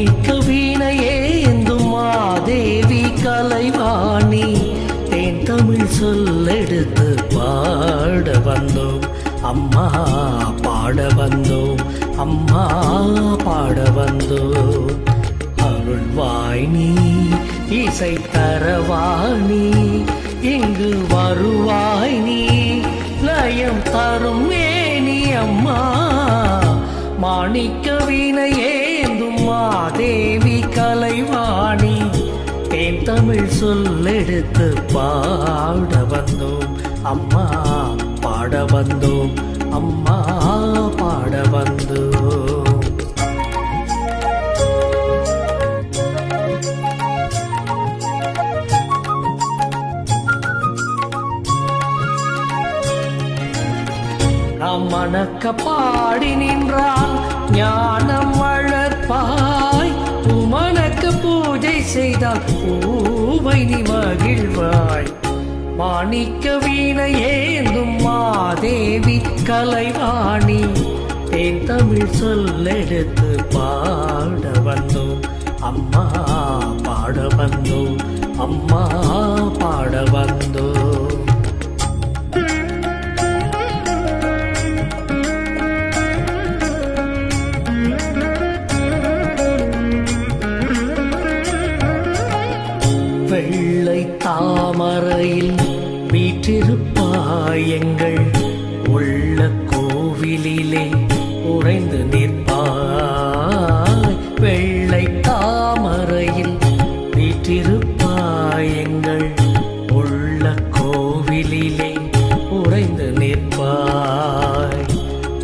மிக்க வீணையே என்றும் மாதேவி கலைவாணி. தேன் தமிழ் சொல்லெடுத்து பாட வந்தோம். அம்மா பாட வந்தோம். அம்மா பாட வந்தோம். அருள்வாயினி இசை தரவாணி இங்கு வருவாய் நீ லயம் தரும் ஏனி அம்மா. மாணிக்க வீணையே மாதேவி கலைவாணி. தேன் தமிழ் சொல்லெடுத்து பாட வந்தோம். அம்மா பாட வந்தோம். அம்மா பாட வந்தோம். நாம் மணக்க பாடி நின்றால் பூவை மகிழ்வாய். மாணிக்க வீணை ஏந்தும் மாதேவி கலைவாணி. தேன் தமிழ் சொல்லெடுத்து பாட வந்தோம். அம்மா பாட வந்தோம். எங்கள் உள்ள கோவிலிலே உறைந்து நிற்பாய். வெள்ளை தாமரையில் வீற்றிருப்பாய் எங்கள் உள்ள கோவிலிலே உறைந்து நிற்பாய்.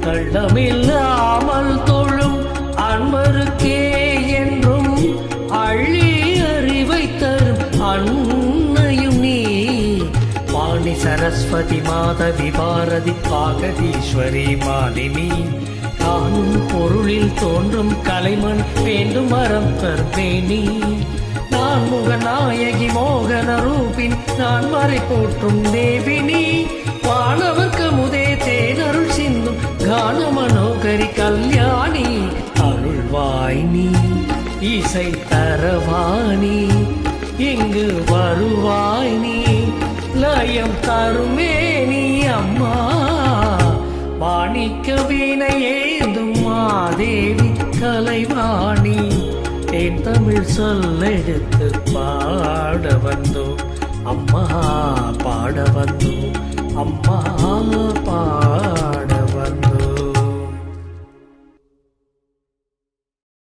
கள்ளமில்லாமல் தொழும் அன்பருக்கே என்றும் அள்ளி அறிவை தரும் அன்பு சரஸ்வதி மாதவி பாரதி பாகதீஸ்வரி மாலினி. காணும் பொருளில் தோன்றும் கலைமண் வேண்டும் மரம் தருவேணி நான் முகநாயகி மோகன ரூபின் நான் மறை போற்றும் தேவினி. வானவர்க்கு முதே தேனருள் சிந்தும் கான மனோகரி கல்யாணி அருள்வாய் நீ இசை தரவாணி. இங்கு வருவாய் வீணை ஏந்தும் மாதேவி கலைவாணி. தேன் தமிழ் சொல்லெடுத்து பாட வந்தோம். அம்மா பாட வந்தோம். அம்மா